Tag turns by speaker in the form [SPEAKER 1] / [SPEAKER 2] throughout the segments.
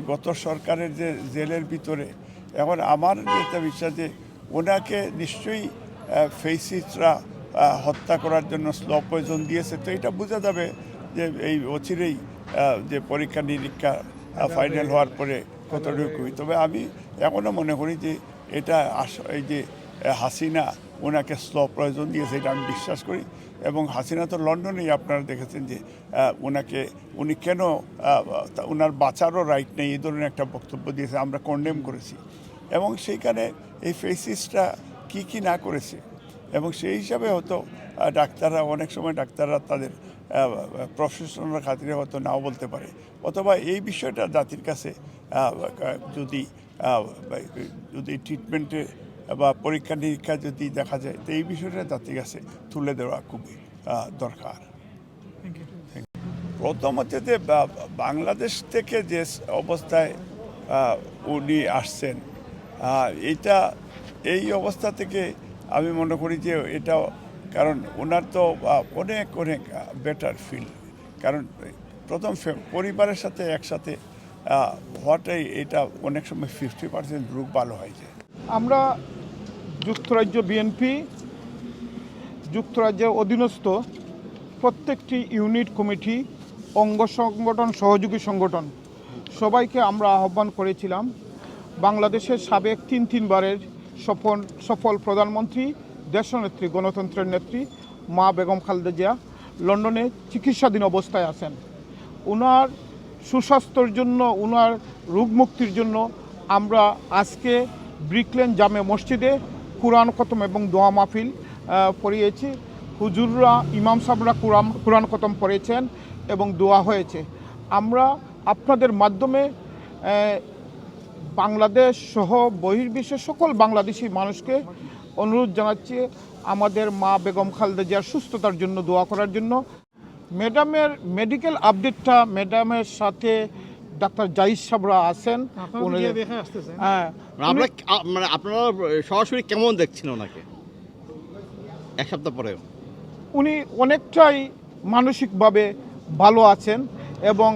[SPEAKER 1] গত সরকারের যে জেলের ভিতরে এখন আমার যেটা বিশ্বাস যে ওনাকে নিশ্চয়ই ফেসিসরা হত্যা করার জন্য স্লো পয়জন দিয়েছে। তো এটা বোঝা যাবে যে এই অচিরেই যে পরীক্ষা নিরীক্ষা ফাইনাল হওয়ার পরে কতটুকু তবে আমি এখনও মনে করি যে এটা আস- এই যে হাসিনা ওনাকে স্লো প্রয়োজন দিয়েছে এটা আমি বিশ্বাস করি। এবং হাসিনা তো লন্ডনেই আপনারা দেখেছেন যে ওনাকে উনি কেন ওনার বাঁচারও রাইট নেই, এই ধরনের একটা বক্তব্য দিয়েছে, আমরা কন্ডেম করেছি। এবং সেইখানে এই ফেসিসটা কি কি না করেছে, এবং সেই হিসাবে হয়তো ডাক্তাররা, অনেক সময় ডাক্তাররা তাদের প্রফেশনাল খাতিরে হয়তো নাও বলতে পারে। অথবা এই বিষয়টা জাতির কাছে যদি যদি ট্রিটমেন্টে বা পরীক্ষা নিরীক্ষা যদি দেখা যায় তো এই বিষয়টা জাতির কাছে তুলে দেওয়া খুবই দরকার। প্রথম হচ্ছে যে বাংলাদেশ থেকে যে অবস্থায় উনি আসছেন এটা এই অবস্থা থেকে আমি মনে করি যে এটা কারণ ওনার তো অনেক অনেক বেটার ফিল কারণ প্রথম পরিবারের সাথে একসাথে হওয়াটাই এটা অনেক সময় ফিফটি পার্সেন্ট রোগ ভালো হয়ে যায়
[SPEAKER 2] আমরা যুক্তরাজ্য বিএনপি যুক্তরাজ্যের অধীনস্থ প্রত্যেকটি ইউনিট কমিটি, অঙ্গ সংগঠন, সহযোগী সংগঠন, সবাইকে আমরা আহ্বান করেছিলাম। বাংলাদেশের সাবেক তিন তিনবারের সফল সফল প্রধানমন্ত্রী, দেশনেত্রী, গণতন্ত্রের নেত্রী, মা বেগম খালেদা জিয়া লন্ডনে চিকিৎসাধীন অবস্থায় আছেন। ওনার সুস্বাস্থ্যর জন্য ওনার রোগ মুক্তির জন্য আমরা আজকে ব্রিকলেন জামে মসজিদে কোরআন খতম এবং দোয়া মাহফিল পড়িয়েছি। হুজুররা, ইমাম সাহেবরা কোরআন কোরআন খতম পড়েছেন এবং দোয়া হয়েছে। আমরা আপনাদের মাধ্যমে বাংলাদেশ সহ বহির্বিশ্বের সকল বাংলাদেশি মানুষকে অনুরোধ জানাচ্ছি আমাদের মা বেগম খালেদা জিয়ার সুস্থতার জন্য দোয়া করার জন্য। ম্যাডামের মেডিকেল আপডেটটা ম্যাডামের সাথে ডাক্তার জাহিদ সাবরা আছেন। হ্যাঁ
[SPEAKER 3] মানে আমরা মানে আপনারা সরাসরি কেমন দেখছেন ওনাকে? এক সপ্তাহ পরে
[SPEAKER 2] উনি অনেকটাই মানসিকভাবে ভালো আছেন এবং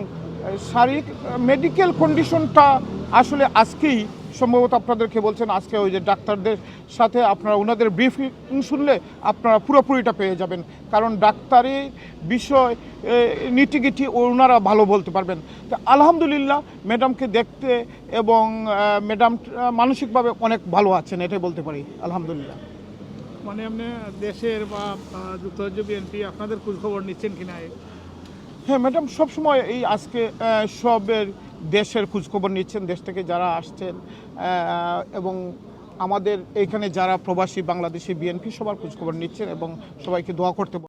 [SPEAKER 2] শারীরিক মেডিকেল কন্ডিশনটা আসলে আজকেই সম্ভবত আপনাদেরকে বলছেন আজকে ওই যে ডাক্তারদের সাথে আপনারা ওনাদের ব্রিফিং শুনলে আপনারা পুরোপুরিটা পেয়ে যাবেন। কারণ ডাক্তারি বিষয় নিটিগিটি ওনারা ভালো বলতে পারবেন। তো আলহামদুলিল্লাহ ম্যাডামকে দেখতে এবং ম্যাডাম মানসিকভাবে অনেক ভালো আছেন এটাই বলতে পারি। আলহামদুলিল্লাহ।
[SPEAKER 4] মানে আপনি দেশের বা যুক্তরাজ্য বিএনপি আপনাদের খোঁজ খবর নিচ্ছেন কিনা?
[SPEAKER 2] হ্যাঁ ম্যাডাম সবসময় এই আজকে সবের দেশের খোঁজখবর নিচ্ছেন, দেশ থেকে যারা আসছেন এবং আমাদের এখানে যারা প্রবাসী বাংলাদেশি বিএনপি সবার খোঁজখবর নিচ্ছেন এবং সবাইকে দোয়া করতে